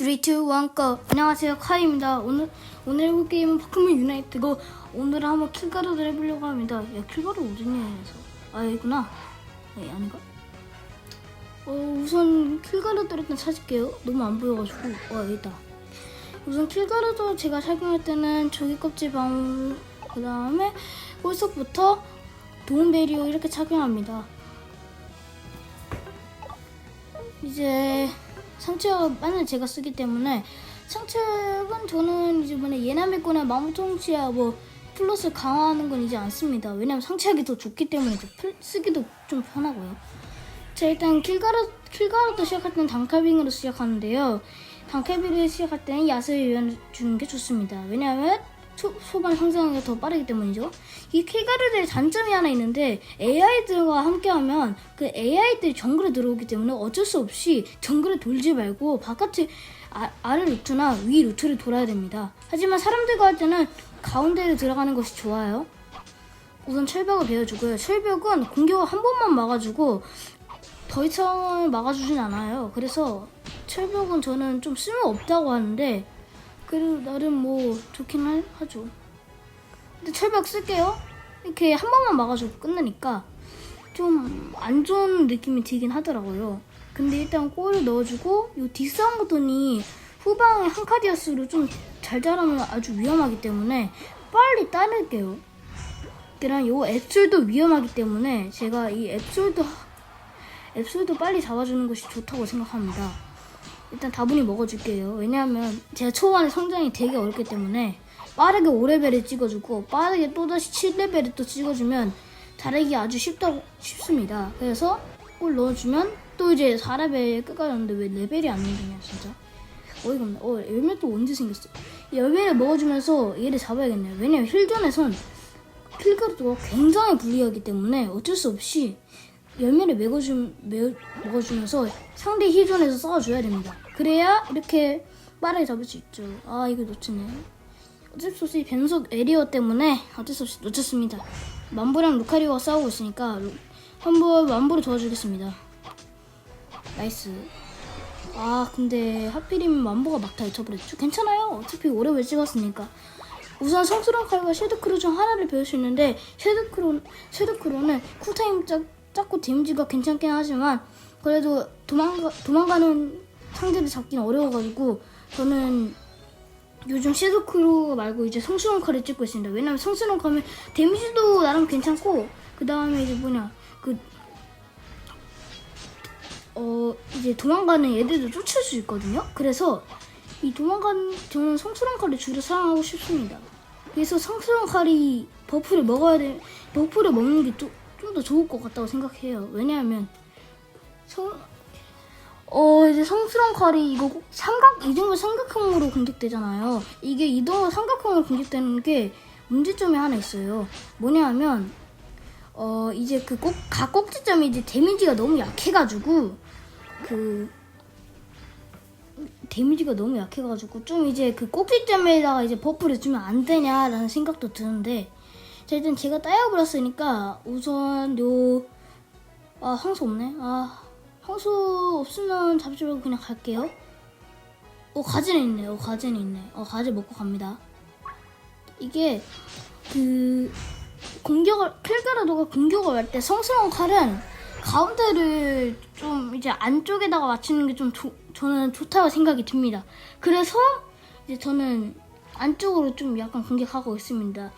3, 2, 1, go. 안녕하세요, 카이입니다. 오늘, 오늘 해볼 게임은 포켓몬 유나이트고, 오늘은 한번 킬가루를 해보려고 합니다. 야, 킬가루 어딨냐, 해서. 아, 여기구나. 네, 아닌가? 어, 우선 킬가루들 일단 찾을게요. 너무 안 보여가지고. 와, 여기다. 우선 킬가루도 제가 착용할 때는 조개 껍질 방울, 그 다음에 홀속부터 도움 베리오 이렇게 착용합니다. 이제 상처 만을 제가 쓰기 때문에 상처는 저는 뭐냐 예나미거나 마무통치야 뭐 플러스 강화하는 건 이제 안 씁니다. 왜냐면 상처하기 더 좋기 때문에 쓰기도 좀 편하고요. 자 일단 킬가루 킬가루도 시작할 때는 단칼빙으로 시작하는데요. 단칼빙을 시작할 때는 야수의 유연을 주는 게 좋습니다. 왜냐하면 초, 초반 성장이 더 빠르기 때문이죠. 이 킬가루들의 단점이 하나 있는데 AI들과 함께하면 그 AI들이 정글에 들어오기 때문에 어쩔 수 없이 정글에 돌지 말고 바깥에 아, 아래 루트나 위 루트를 돌아야 됩니다. 하지만 사람들과 할 때는 가운데를 들어가는 것이 좋아요. 우선 철벽을 베어주고요. 철벽은 공격을 한 번만 막아주고 더 이상 막아주진 않아요. 그래서 철벽은 저는 좀 쓸모없다고 하는데 그래도 나름 뭐 좋긴 하, 하죠. 근데 철벽 쓸게요. 이렇게 한 번만 막아주고 끝나니까 좀 안 좋은 느낌이 들긴 하더라고요. 근데 일단 골을 넣어주고 이 뒷싸움 버튼이 후방에 한 카디아스로 좀 잘 자라면 아주 위험하기 때문에 빨리 따낼게요. 그랑 요 앱솔도 위험하기 때문에 제가 이 앱솔도 앱솔도 빨리 잡아주는 것이 좋다고 생각합니다. 일단 다분히 먹어줄게요. 왜냐하면 제가 초반에 성장이 되게 어렵기 때문에 빠르게 5레벨을 찍어주고 빠르게 또다시 7레벨을 또 찍어주면 자라기 아주 쉽다고 쉽습니다. 그래서 골 넣어주면 또 이제 4레벨 끝까지 왔는데 왜 레벨이 안 늘리냐 진짜 어이가 없네. 어 열매 또 언제 생겼어? 이 열매를 먹어주면서 얘를 잡아야겠네요. 왜냐면 힐전에선 킬가루가 굉장히 불리하기 때문에 어쩔 수 없이 열매를 먹어주, 매, 먹어주면서 상대 힐존에서 싸워줘야 됩니다. 그래야 이렇게 빠르게 잡을 수 있죠. 아 이거 놓치네. 어쩔 수 없이 변속 에리어 때문에 어쩔 수 없이 놓쳤습니다. 만보랑 루카리오가 싸우고 있으니까 루- 한번 만보를 도와주겠습니다. 나이스. 아 근데 하필이면 만보가 막다 잊혀버렸죠. 괜찮아요. 어차피 오래 찍었으니까. 우선 성스러운 칼과 섀도크루 중 하나를 배울 수 있는데 섀도크루, 섀도크루는 쿨타임 작, 작고 데미지가 괜찮긴 하지만 그래도 도망가, 도망가는 상대를 잡긴 어려워가지고 저는 요즘 섀도크루 말고 이제 성스러운 칼을 찍고 있습니다. 왜냐면 성스러운 칼은 데미지도 나름 괜찮고 그 다음에 이제 뭐냐 그 어, 이제 도망가는 애들도 쫓을 수 있거든요. 그래서 이 도망가는 저는 성스러운 칼을 주로 사용하고 싶습니다. 그래서 성스러운 칼이 버프를 먹어야 돼. 버프를 먹는 게 좀 더 좋을 것 같다고 생각해요. 왜냐하면 성, 어 이제 성스러운 칼이 이거 꼭 삼각 이동을 삼각형으로 공격되잖아요. 이게 이동을 삼각형으로 공격되는 게 문제점이 하나 있어요. 뭐냐하면 어 이제 그꼭각 꼭지점이 이제 데미지가 너무 약해가지고 그 데미지가 너무 약해가지고 좀 이제 그 꼭지점에다가 이제 버프를 주면 안 되냐라는 생각도 드는데 자 일단 제가 따여버렸으니까 우선 요 아 황소 없네. 아 황소 없으면 잡지 말고 그냥 갈게요. 어 가지는 있네. 어 가지는 있네. 어 가지 먹고 갑니다. 이게 그 공격을 킬가라도가 공격을 할 때 성스러운 칼은 가운데를 좀 이제 안쪽에다가 맞추는 게 좀 저는 좋다고 생각이 듭니다. 그래서 이제 저는 안쪽으로 좀 약간 공격하고 있습니다.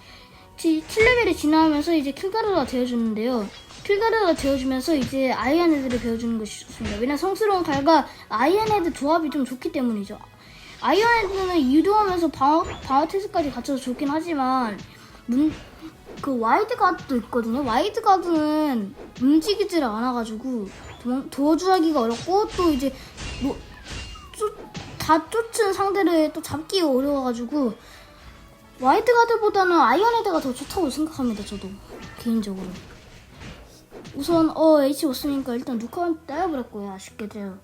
7레벨이 지나면서 이제 킬가루가 되어주는데요. 킬가루가 되어주면서 이제 아이언 헤드를 배워주는 것이 좋습니다. 왜냐면 성스러운 칼과 아이언 헤드 조합이 좀 좋기 때문이죠. 아이언 헤드는 유도하면서 방어, 방어 테스까지 갖춰서 좋긴 하지만 문, 그 와이드 가드도 있거든요. 와이드 가드는 움직이지를 않아가지고 도망, 도와주기가 어렵고 또 이제 뭐, 쫓, 다 쫓은 상대를 또 잡기가 어려워가지고 와이드 가드보다는 아이언 헤드가 더 좋다고 생각합니다. 저도 개인적으로. 우선 어 H 없으니까 일단 루카한테 따여버렸고요. 아쉽게도.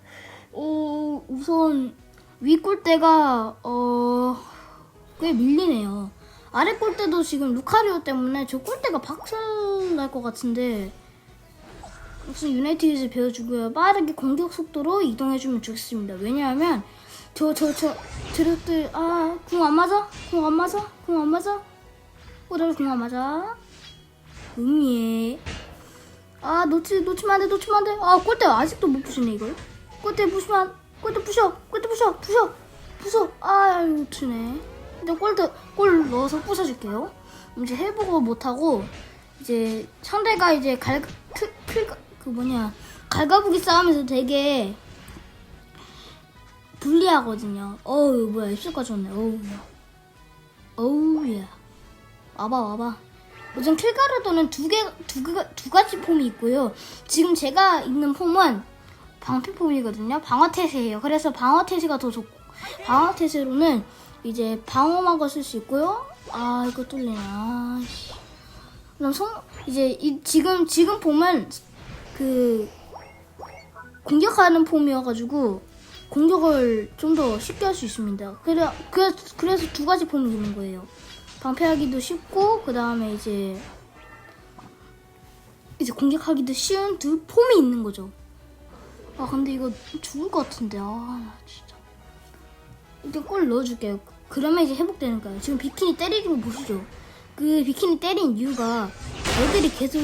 어 우선 위 골대가 어꽤 밀리네요. 아래 골대도 지금 루카리오 때문에 저 골대가 박살 날 것 같은데 우선 유나이티드 배워주고요. 빠르게 공격 속도로 이동해주면 좋겠습니다. 왜냐하면 저 저 저 드력들 아궁 안 맞아? 궁 안 맞아? 궁 안 맞아? 오늘 궁안 맞아? 음예. 아 놓치 놓치면 안돼 놓치면 안 돼. 아 골대 아직도 못 부시네 이걸. 골대 부시면 안- 골대 부셔 골대 부셔 부셔 부숴. 아 놓치네. 일단 골대 골 넣어서 부셔줄게요. 이제 회복을 못 하고 이제 상대가 이제 갈클그 뭐냐 갈가부기 싸움에서 되게 불리하거든요. 어우 뭐야 입술까지 왔네. 어우 어우야. 와봐 와봐. 요즘 킬가르도는 두 개, 두, 개- 두 가지 폼이 있고요. 지금 제가 있는 폼은 방패 폼이거든요. 방어 태세예요. 그래서 방어 태세가 더 좋고 방어 태세로는 이제 방어막을 쓸 수 있고요. 아 이거 뚫리네. 아, 씨. 그럼 성 이제 이, 지금 지금 폼은 그 공격하는 폼이어가지고 공격을 좀 더 쉽게 할 수 있습니다. 그래, 그래, 그래서 두 가지 폼이 있는 거예요. 방패하기도 쉽고 그 다음에 이제 이제 공격하기도 쉬운 두 폼이 있는 거죠. 아 근데 이거 죽을 것 같은데 아 진짜 일단 골 넣어줄게요. 그러면 이제 회복되는 거예요. 지금 비키니 때리는 거 보시죠. 그 비키니 때린 이유가 애들이 계속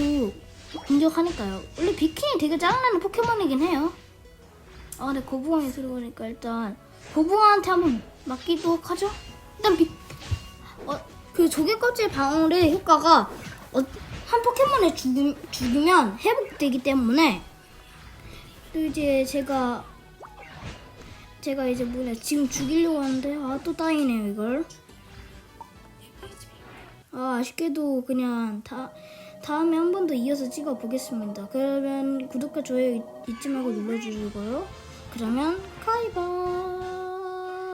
공격하니까요. 원래 비키니 되게 짜증나는 포켓몬이긴 해요. 아, 근데 거북왕이 들어오니까 일단 거북왕한테 한번 맞기도 하죠. 일단 비, 어, 그 조개 껍질 방울의 효과가 어, 한 포켓몬을 죽이, 죽이면 회복되기 때문에 또 이제 제가 제가 이제 뭐냐 지금 죽이려고 하는데 아 또 따이네요 이걸. 아 아쉽게도 그냥 다 다음에 한 번 더 이어서 찍어 보겠습니다. 그러면 구독과 좋아요 잊- 잊지 말고 눌러주시고요 그러면 가이바이